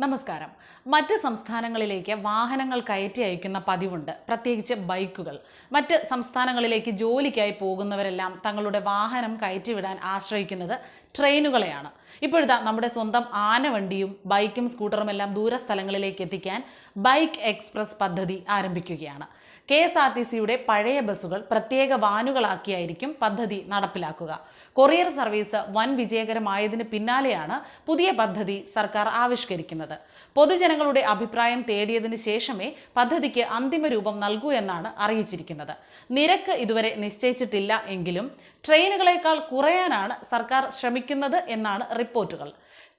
നമസ്കാരം. മറ്റ് സംസ്ഥാനങ്ങളിലേക്ക് വാഹനങ്ങൾ കയറ്റി അയക്കുന്ന പതിവുണ്ട്. പ്രത്യേകിച്ച് ബൈക്കുകൾ. മറ്റ് സംസ്ഥാനങ്ങളിലേക്ക് ജോലിക്കായി പോകുന്നവരെല്ലാം തങ്ങളുടെ വാഹനം കയറ്റിവിടാൻ ആശ്രയിക്കുന്നത് ട്രെയിനുകളെയാണ്. ഇപ്പോഴത്തെ നമ്മുടെ സ്വന്തം ആനവണ്ടിയും ബൈക്കും സ്കൂട്ടറും എല്ലാം ദൂരസ്ഥലങ്ങളിലേക്ക് എത്തിക്കാൻ ബൈക്ക് എക്സ്പ്രസ് പദ്ധതി ആരംഭിക്കുകയാണ്. കെ എസ് ആർ ടി സിയുടെ പഴയ ബസ്സുകൾ പ്രത്യേക വാനുകളാക്കിയായിരിക്കും പദ്ധതി നടപ്പിലാക്കുക. കൊറിയർ സർവീസ് വൻ വിജയകരമായതിന് പിന്നാലെയാണ് പുതിയ പദ്ധതി സർക്കാർ ആവിഷ്കരിക്കുന്നത്. പൊതുജനങ്ങളുടെ അഭിപ്രായം തേടിയതിന് ശേഷമേ പദ്ധതിക്ക് അന്തിമ രൂപം നൽകൂ എന്നാണ് അറിയിച്ചിരിക്കുന്നത്. നിരക്ക് ഇതുവരെ നിശ്ചയിച്ചിട്ടില്ല എങ്കിലും ട്രെയിനുകളേക്കാൾ കുറയാനാണ് സർക്കാർ ശ്രമിക്കുന്നത് എന്നാണ് റിപ്പോർട്ടുകൾ.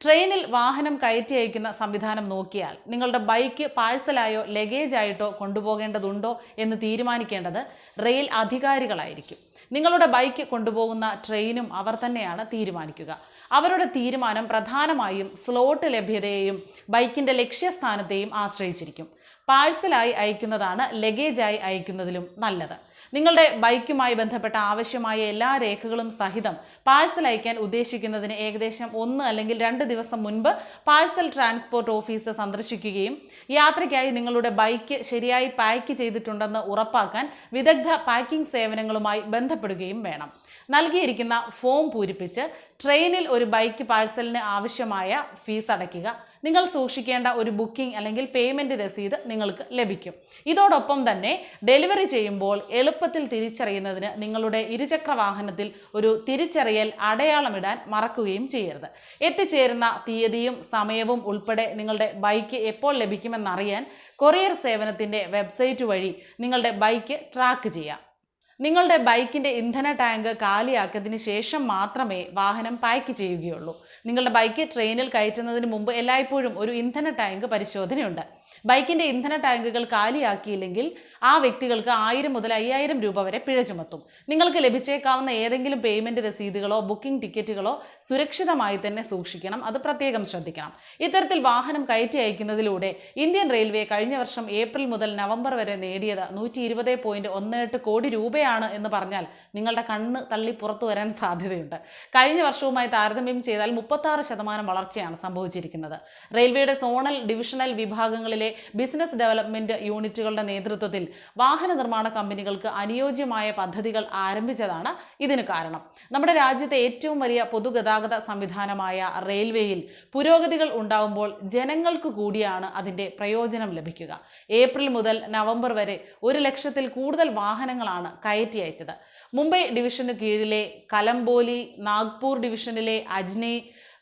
ട്രെയിനിൽ വാഹനം കയറ്റി അയക്കുന്ന സംവിധാനം നോക്കിയാൽ നിങ്ങളുടെ ബൈക്ക് പാഴ്സലായോ ലഗേജ് ആയിട്ടോ കൊണ്ടുപോകേണ്ടതുണ്ടോ എന്ന് തീരുമാനിക്കേണ്ടത് റെയിൽ അധികാരികളായിരിക്കും. നിങ്ങളുടെ ബൈക്ക് കൊണ്ടുപോകുന്ന ട്രെയിനും അവർ തന്നെയാണ് തീരുമാനിക്കുക. അവരുടെ തീരുമാനം പ്രധാനമായും സ്ലോട്ട് ലഭ്യതയെയും ബൈക്കിന്റെ ലക്ഷ്യസ്ഥാനത്തെയും ആശ്രയിച്ചിരിക്കും. പാഴ്സലായി അയക്കുന്നതാണ് ലഗേജായി അയക്കുന്നതിലും നല്ലത്. നിങ്ങളുടെ ബൈക്കുമായി ബന്ധപ്പെട്ട ആവശ്യമായ എല്ലാ രേഖകളും സഹിതം പാഴ്സൽ അയക്കാൻ ഉദ്ദേശിക്കുന്നതിന് ഏകദേശം ഒന്ന് അല്ലെങ്കിൽ രണ്ട് ദിവസം മുൻപ് പാഴ്സൽ ട്രാൻസ്പോർട്ട് ഓഫീസ് സന്ദർശിക്കുകയും യാത്രയ്ക്കായി നിങ്ങളുടെ ബൈക്ക് ശരിയായി പാക്ക് ചെയ്തിട്ടുണ്ടെന്ന് ഉറപ്പാക്കാൻ വിദഗ്ധ പാക്കിംഗ് സേവനങ്ങളുമായി ബന്ധപ്പെടുകയും വേണം. നൽകിയിരിക്കുന്ന ഫോം പൂരിപ്പിച്ച് ട്രെയിനിൽ ഒരു ബൈക്ക് പാഴ്സലിന് ആവശ്യമായ ഫീസ് അടയ്ക്കുക. നിങ്ങൾ സൂക്ഷിക്കേണ്ട ഒരു ബുക്കിംഗ് അല്ലെങ്കിൽ പേയ്മെന്റ് രസീത് നിങ്ങൾക്ക് ലഭിക്കും. ഇതോടൊപ്പം തന്നെ ഡെലിവറി ചെയ്യുമ്പോൾ എളുപ്പത്തിൽ തിരിച്ചറിയുന്നതിന് നിങ്ങളുടെ ഇരുചക്ര വാഹനത്തിൽ ഒരു തിരിച്ചറിയൽ അടയാളമിടാൻ മറക്കുകയും ചെയ്യരുത്. എത്തിച്ചേരുന്ന തീയതിയും സമയവും ഉൾപ്പെടെ നിങ്ങളുടെ ബൈക്ക് എപ്പോൾ ലഭിക്കുമെന്നറിയാൻ കൊറിയർ സേവനത്തിന്റെ വെബ്സൈറ്റ് വഴി നിങ്ങളുടെ ബൈക്ക് ട്രാക്ക് ചെയ്യാം. നിങ്ങളുടെ ബൈക്കിന്റെ ഇന്ധന ടാങ്ക് കാലിയാക്കിയതിന് ശേഷം മാത്രമേ വാഹനം പാക്ക് ചെയ്യുകയുള്ളൂ. നിങ്ങളുടെ ബൈക്ക് ട്രെയിനിൽ കയറ്റുന്നതിന് മുമ്പ് എല്ലായ്പ്പോഴും ഒരു ഇന്ധന ടാങ്ക് പരിശോധനയുണ്ട്. ബൈക്കിന്റെ ഇന്ധന ടാങ്കുകൾ കാലിയാക്കിയില്ലെങ്കിൽ ആ വ്യക്തികൾക്ക് ആയിരം മുതൽ അയ്യായിരം രൂപ വരെ പിഴ ചുമത്തും. നിങ്ങൾക്ക് ലഭിച്ചേക്കാവുന്ന ഏതെങ്കിലും പേയ്മെന്റ് രസീതുകളോ ബുക്കിംഗ് ടിക്കറ്റുകളോ സുരക്ഷിതമായി തന്നെ സൂക്ഷിക്കണം. അത് പ്രത്യേകം ശ്രദ്ധിക്കണം. ഇത്തരത്തിൽ വാഹനം കയറ്റി അയക്കുന്നതിലൂടെ ഇന്ത്യൻ റെയിൽവേ കഴിഞ്ഞ വർഷം ഏപ്രിൽ മുതൽ നവംബർ വരെ നേടിയത് നൂറ്റി ഇരുപത് ഒന്ന് എട്ട് കോടി രൂപയാണ് എന്ന് പറഞ്ഞാൽ നിങ്ങളുടെ കണ്ണ് തള്ളി പുറത്തു വരാൻ സാധ്യതയുണ്ട്. കഴിഞ്ഞ വർഷവുമായി താരതമ്യം ചെയ്താൽ മുപ്പത്തി ആറ് ശതമാനം വളർച്ചയാണ് സംഭവിച്ചിരിക്കുന്നത്. റെയിൽവേയുടെ സോണൽ ഡിവിഷണൽ വിഭാഗങ്ങളിലെ ബിസിനസ് ഡെവലപ്മെന്റ് യൂണിറ്റുകളുടെ നേതൃത്വത്തിൽ വാഹന നിർമ്മാണ കമ്പനികൾക്ക് അനുയോജ്യമായ പദ്ധതികൾ ആരംഭിച്ചതാണ് ഇതിന് കാരണം. നമ്മുടെ രാജ്യത്തെ ഏറ്റവും വലിയ പൊതുഗതാഗത സംവിധാനമായ റെയിൽവേയിൽ പുരോഗതികൾ ഉണ്ടാവുമ്പോൾ ജനങ്ങൾക്ക് കൂടിയാണ് അതിന്റെ പ്രയോജനം ലഭിക്കുക. ഏപ്രിൽ മുതൽ നവംബർ വരെ ഒരു ലക്ഷത്തിൽ കൂടുതൽ വാഹനങ്ങളാണ് കയറ്റി അയച്ചത്. മുംബൈ ഡിവിഷന് കീഴിലെ കലംബോലി നാഗ്പൂർ ഡിവിഷനിലെ അജ്നി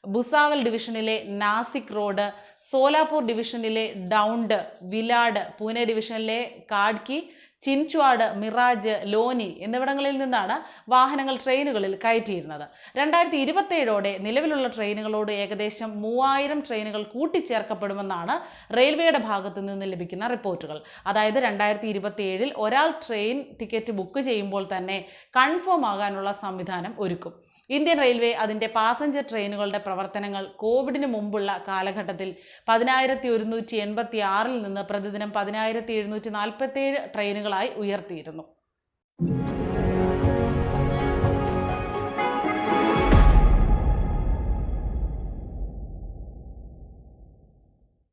ഭുസാവൽ ഡിവിഷനിലെ നാസിക് റോഡ് സോലാപൂർ ഡിവിഷനിലെ ഡൗണ്ട് വിലാഡ് പൂനെ ഡിവിഷനിലെ കാഡ്കി ചിൻച്വാഡ് മിറാജ് ലോനി എന്നിവിടങ്ങളിൽ നിന്നാണ് വാഹനങ്ങൾ ട്രെയിനുകളിൽ കയറ്റിയിരുന്നത്. രണ്ടായിരത്തി ഇരുപത്തേഴോടെ നിലവിലുള്ള ട്രെയിനുകളോട് ഏകദേശം മൂവായിരം ട്രെയിനുകൾ കൂട്ടിച്ചേർക്കപ്പെടുമെന്നാണ് റെയിൽവേയുടെ ഭാഗത്തു നിന്ന് ലഭിക്കുന്ന റിപ്പോർട്ടുകൾ. അതായത് രണ്ടായിരത്തി ഇരുപത്തിയേഴിൽ ഒരാൾ ട്രെയിൻ ടിക്കറ്റ് ബുക്ക് ചെയ്യുമ്പോൾ തന്നെ കൺഫേം ആകാനുള്ള സംവിധാനം ഒരുക്കും. ഇന്ത്യൻ റെയിൽവേ അതിന്റെ പാസഞ്ചർ ട്രെയിനുകളുടെ പ്രവർത്തനങ്ങൾ കോവിഡിന് മുമ്പുള്ള കാലഘട്ടത്തിൽ പതിനായിരത്തി ഒരുന്നൂറ്റി എൺപത്തി ആറിൽ നിന്ന് പ്രതിദിനം പതിനായിരത്തി എഴുന്നൂറ്റി നാൽപ്പത്തി ഏഴ് ട്രെയിനുകളായി ഉയർത്തിയിരുന്നു.